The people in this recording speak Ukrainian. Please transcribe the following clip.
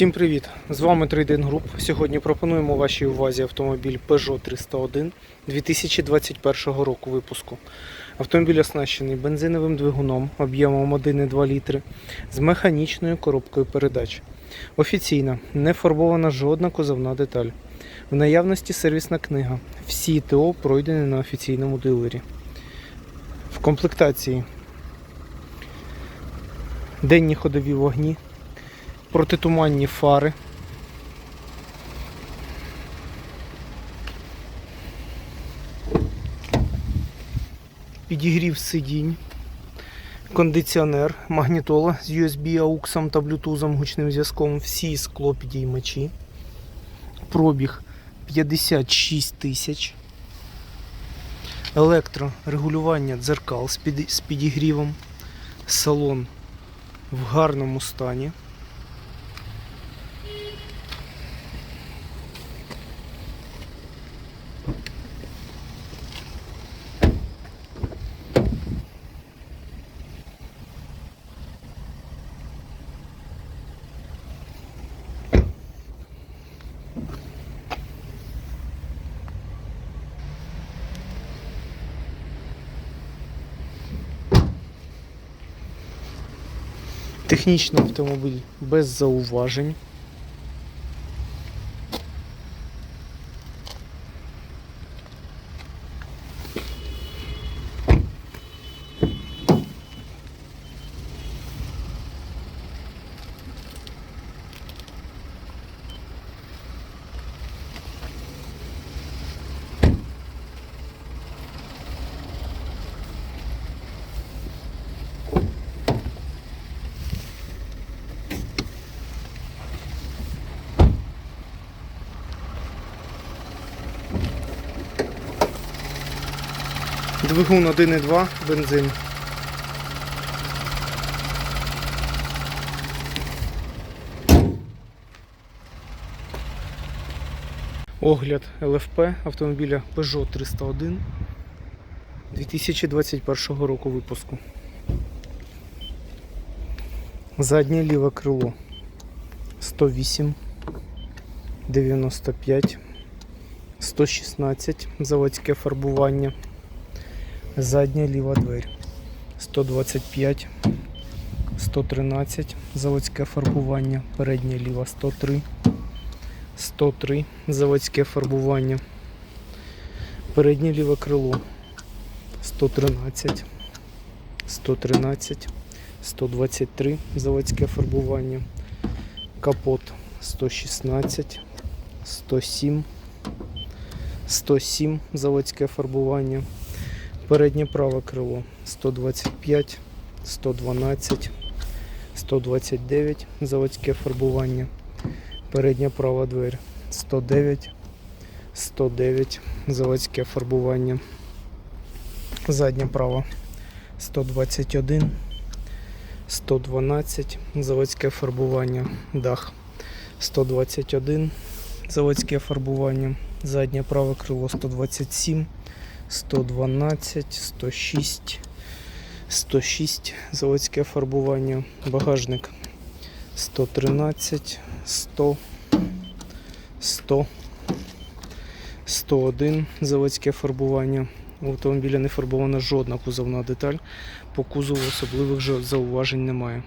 Всім привіт! З вами Трейдинг Груп. Сьогодні пропонуємо вашій увазі автомобіль Peugeot 301 2021 року випуску. Автомобіль оснащений бензиновим двигуном об'ємом 1,2 літри з механічною коробкою передач. Офіційна, не фарбована жодна кузовна деталь. В наявності сервісна книга. Всі ТО пройдені на офіційному дилері. В комплектації денні ходові вогні, протитуманні фари. Підігрів сидінь, кондиціонер, магнітола з USB, AUX та Bluetooth гучним зв'язком, всі склопідіймачі. Пробіг 56 тисяч. Електрорегулювання дзеркал з підігрівом. Салон в гарному стані. Технічний автомобіль без зауважень. Двигун 1.2 бензин. Огляд ЛФП автомобіля Peugeot 301 2021 року випуску. Заднє ліве крило 108 95 116 заводське фарбування. Задня ліва дверь. 125 113 заводське фарбування, передня ліва 103 103 заводське фарбування, переднє ліве крило. 113 113 123 заводське фарбування, капот 116 107 107 заводське фарбування. Переднє праве крило 125, 112, 129 заводське фарбування. Передня права двері 109, 109 заводське фарбування. Задня права 121, 112 заводське фарбування. Дах 121 заводське фарбування. Заднє праве крило 127. 112, 106, 106 заводське фарбування, багажник 113, 100, 100, 101 заводське фарбування. У автомобіля не фарбована жодна кузовна деталь. По кузову особливих зауважень немає.